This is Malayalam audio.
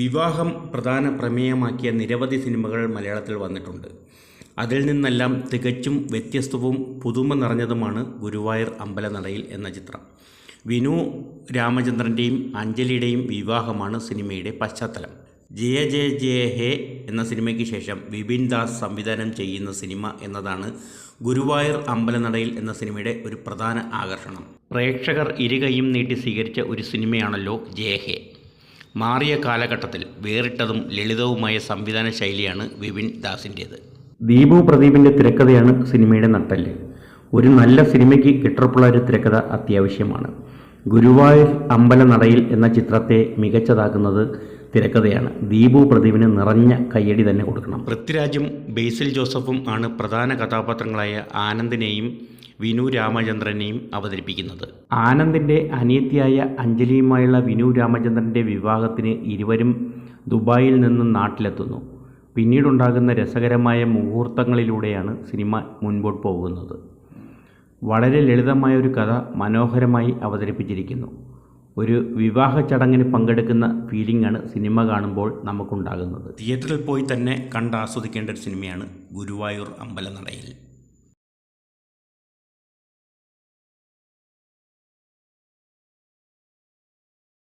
വിവാഹം പ്രധാന പ്രമേയമാക്കിയ നിരവധി സിനിമകൾ മലയാളത്തിൽ വന്നിട്ടുണ്ട്. അതിൽ നിന്നെല്ലാം തികച്ചും വ്യത്യസ്തവും പുതുമ നിറഞ്ഞതുമാണ് ഗുരുവായൂർ അമ്പലനടയിൽ എന്ന ചിത്രം. വിനു രാമചന്ദ്രന്റെയും അഞ്ജലിയുടെയും വിവാഹമാണ് സിനിമയുടെ പശ്ചാത്തലം. ജയ ജയ ജയ ഹേ എന്ന സിനിമയ്ക്ക് ശേഷം വിപിൻ ദാസ് സംവിധാനം ചെയ്യുന്ന സിനിമ എന്നതാണ് ഗുരുവായൂർ അമ്പലനടയിൽ എന്ന സിനിമയുടെ ഒരു പ്രധാന ആകർഷണം. പ്രേക്ഷകർ ഇരുകൈയും നീട്ടി സ്വീകരിച്ച ഒരു സിനിമയാണല്ലോ ജയ ഹേ. മാറിയ കാലഘട്ടത്തിൽ വേറിട്ടതും ലളിതവുമായ സംവിധാന ശൈലിയാണ് വിപിൻ ദാസിന്റേത് ദീപു പ്രദീപിന്റെ തിരക്കഥയാണ് സിനിമയുടെ നട്ടൽ ഒരു നല്ല സിനിമയ്ക്ക് കിട്ടർപ്പുള്ള ഒരു തിരക്കഥ അത്യാവശ്യമാണ്. ഗുരുവായൂർ അമ്പല നടയിൽ എന്ന ചിത്രത്തെ മികച്ചതാക്കുന്നത് തിരക്കഥയാണ്. ദീപു പ്രദീപിന് നിറഞ്ഞ കയ്യടി തന്നെ കൊടുക്കണം. പൃഥ്വിരാജും ബേസിൽ ജോസഫും ആണ് പ്രധാന കഥാപാത്രങ്ങളായ ആനന്ദിനെയും വിനു രാമചന്ദ്രനെയും അവതരിപ്പിക്കുന്നത്. ആനന്ദിന്റെ അനിയത്തിയായ അഞ്ജലിയുമായുള്ള വിനു രാമചന്ദ്രന്റെ വിവാഹത്തിന് ഇരുവരും ദുബായിൽ നിന്ന് നാട്ടിലെത്തുന്നു. പിന്നീടുണ്ടാകുന്ന രസകരമായ മുഹൂർത്തങ്ങളിലൂടെയാണ് സിനിമ മുൻപോട്ട് പോകുന്നത്. വളരെ ലളിതമായ ഒരു കഥ മനോഹരമായി അവതരിപ്പിച്ചിരിക്കുന്നു. ഒരു വിവാഹ ചടങ്ങിന് പങ്കെടുക്കുന്ന ഫീലിംഗ് ആണ് സിനിമ കാണുമ്പോൾ നമുക്കുണ്ടാകുന്നത്. തിയേറ്ററിൽ പോയി തന്നെ കണ്ട് ആസ്വദിക്കേണ്ട ഒരു സിനിമയാണ് ഗുരുവായൂർ അമ്പലനടയിൽ.